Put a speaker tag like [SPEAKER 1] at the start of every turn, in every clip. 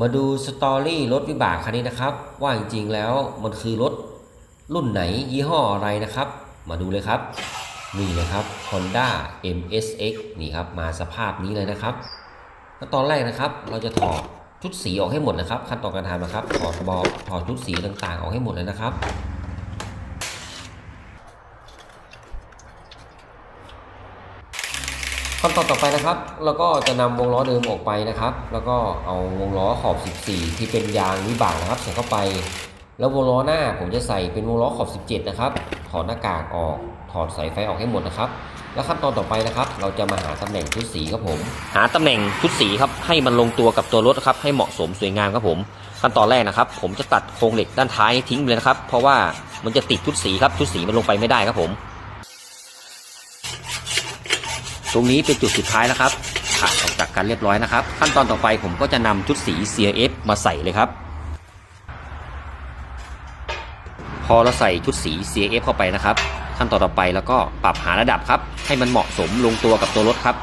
[SPEAKER 1] มาดูสตอรี่รถวิบากคันนี้นะครับ ว่าจริงๆแล้วมันคือรถรุ่นไหนยี่ห้ออะไรนะครับ มาดูเลยครับนี่นะครับ Honda MSX นี่ครับมาสภาพนี้เลยนะครับขั้นตอนแรกนะครับ เราจะถอดชุดสีออกให้หมดนะครับ ขั้นตอนการทำนะครับถอดบอถอดชุดสีต่างๆออกให้หมดเลยนะครับ ขั้นตอนต่อไปนะครับ เราก็จะนำวงล้อเดิมออกไปนะครับ แล้วก็เอาวงล้อขอบ 14 ที่เป็นยางวิบากนะครับใส่เข้าไป แล้ววงล้อหน้าผมจะใส่เป็นวงล้อขอบ 17 นะครับ ถอดหน้ากากออก ถอดสายไฟออกให้หมดนะครับ แล้วขั้นตอนต่อไปนะครับ เราจะมาหาตำแหน่งชุดสีครับผม
[SPEAKER 2] หาตำแหน่งชุดสีครับ ให้มันลงตัวกับตัวรถครับ ให้เหมาะสมสวยงามครับผม ขั้นตอนแรกนะครับ ผมจะตัดโครงเหล็กด้านท้ายทิ้งไปเลยนะครับ เพราะว่ามันจะติดชุดสีครับ ชุดสีมันลงไปไม่ได้ครับผม ตรงนี้เป็นจุดสุดท้ายนะครับขาดออกจากกันเรียบร้อยนะครับ ขั้นตอนต่อไปผมก็จะนำชุดสี CF มาใส่เลยครับ พอเราใส่ชุดสี CF เข้าไปนะครับ ขั้นตอนต่อไปแล้วก็ปรับหาระดับครับ ให้มันเหมาะสมลงตัวกับตัวรถครับ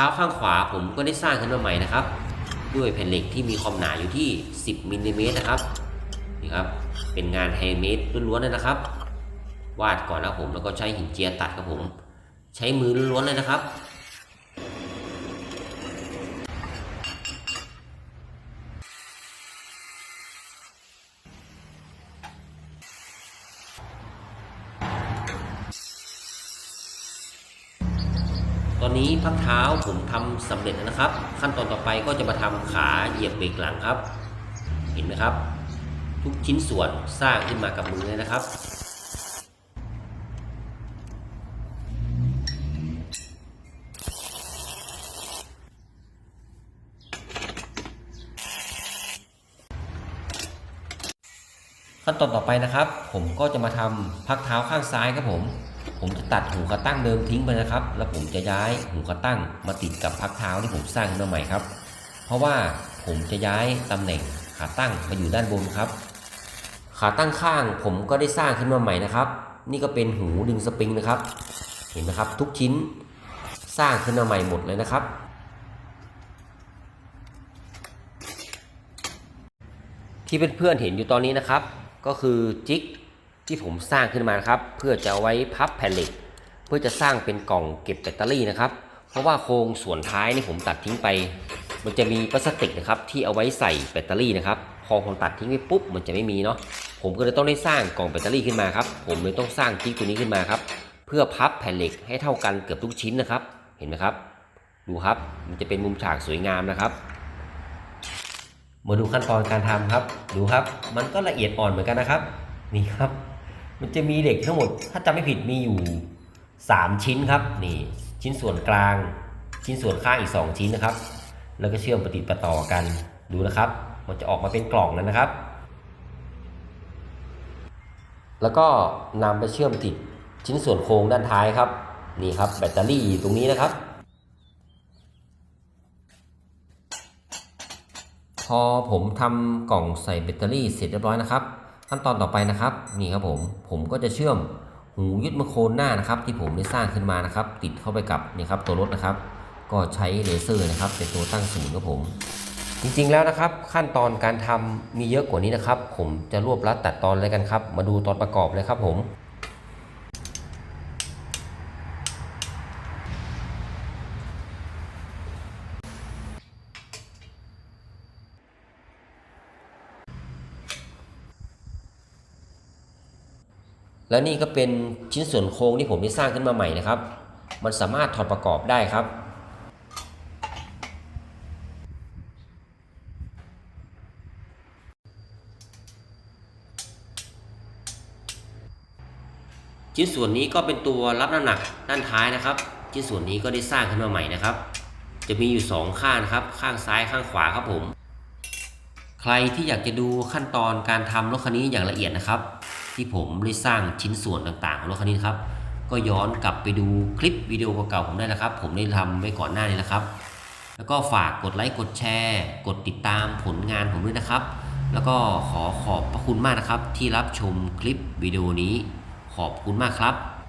[SPEAKER 1] ท้าข้างขวาผมก็ได้สร้างขึ้นมาใหม่นะครับ ด้วยแผ่นเหล็กที่มีความหนาอยู่ที่ 10มิลลิเมตรนะครับนี่ครับเป็นงานแฮนด์เมดล้วนๆเลยนะครับ วาดก่อนนะผมแล้วก็ใช้หินเจียตัดครับผม ใช้มือล้วนๆเลยนะครับ ตอนนี้พักเท้าผมทำสำเร็จแล้วนะครับ ขั้นตอนต่อไปก็จะมาทำขาเหยียบเบรกหลังครับ เห็นไหมครับ ทุกชิ้นส่วนสร้างขึ้นมากับมือเลยนะครับขั้นตอนต่อไปนะครับ ผมก็จะมาทำพักเท้าข้างซ้ายครับผม ผมจะตัดหูกระตั้งเดิมทิ้งไปนะครับ แล้วผมจะย้ายหูกระตั้งมาติดกับพักเท้าที่ผมสร้างขึ้นมาใหม่ครับ เพราะว่าผมจะย้ายตำแหน่งขาตั้งมาอยู่ด้านบนครับ ขาตั้งข้างผมก็ได้สร้างขึ้นมาใหม่นะครับ นี่ก็เป็นหูดึงสปริงนะครับ เห็นไหมครับทุกชิ้นสร้างขึ้นมาใหม่หมดเลยนะครับ ที่เพื่อนๆเห็นอยู่ตอนนี้นะครับ ก็คือจิก ที่ผมสร้างขึ้นมานะครับ เพื่อจะไว้พับแผ่นเหล็ก เพื่อจะสร้างเป็นกล่องเก็บแบตเตอรี่นะครับ เพราะว่าโครงส่วนท้ายนี่ผมตัดทิ้งไป มันจะมีพลาสติกนะครับที่เอาไว้ใส่แบตเตอรี่นะครับ พอผมตัดทิ้งไปปุ๊บมันจะไม่มีเนาะผมก็เลยต้องได้สร้างกล่องแบตเตอรี่ขึ้นมาครับ ผมเลยต้องสร้างจิกตัวนี้ขึ้นมาครับ เพื่อพับแผ่นเหล็กให้เท่ากันเกือบทุกชิ้นนะครับ เห็นไหมครับ ดูครับ มันจะเป็นมุมฉากสวยงามนะครับ มาดูขั้นตอนการทำครับ ดูครับ มันก็ละเอียดอ่อนเหมือนกันนะครับ นี่ครับ มันจะมีเหล็กทั้งหมด ถ้าจำไม่ผิดมีอยู่ 3 ชิ้นครับ นี่ ชิ้นส่วนกลาง ชิ้นส่วนข้างอีก 2 ชิ้นนะครับ แล้วก็เชื่อมปฏิดประต่อกัน ดูนะครับ มันจะออกมาเป็นกล่องแล้วนะครับ แล้วก็นำไปเชื่อมติดชิ้นส่วนโครงด้านท้ายครับ นี่ครับแบตเตอรี่ตรงนี้นะครับ พอผมทำกล่องใส่แบตเตอรี่เสร็จเรียบร้อยนะครับ ขั้นตอนต่อไปนะครับนี่ครับผมผมก็จะเชื่อมหูยึดมาโคนหน้านะครับ ที่ผมได้สร้างขึ้นมานะครับ ติดเข้าไปกับนี่ครับตัวรถนะครับ ก็ใช้เลเซอร์นะครับเป็นตัวตั้งศูนย์ครับผม จริงๆแล้วนะครับ ขั้นตอนการทำมีเยอะกว่านี้นะครับ ผมจะรวบรัดตัดตอนเลยกันครับ มาดูตอนประกอบเลยครับผม และนี่ก็เป็นชิ้นส่วนโครงที่ผมได้สร้างขึ้นมาใหม่นะครับ มันสามารถถอดประกอบได้ครับ ชิ้นส่วนนี้ก็เป็นตัวรับน้ำหนักด้านท้ายนะครับ ชิ้นส่วนนี้ก็ได้สร้างขึ้นมาใหม่นะครับ จะมีอยู่สองข้างนะครับ ข้างซ้ายข้างขวาครับผม ใครที่อยากจะดูขั้นตอนการทำรถคันนี้อย่างละเอียดนะครับ ที่ผมได้สร้างชิ้นส่วนต่างๆของรถคันนี้ครับ ก็ย้อนกลับไปดูคลิปวิดีโอเก่าๆผมได้นะครับ ผมได้ทำไว้ก่อนหน้านี้แล้วครับ แล้วก็ฝากกดไลค์กดแชร์ กดติดตามผลงานผมด้วยนะครับ แล้วก็ขอขอบพระคุณมากนะครับ ที่รับชมคลิปวิดีโอนี้ ขอบคุณมากครับ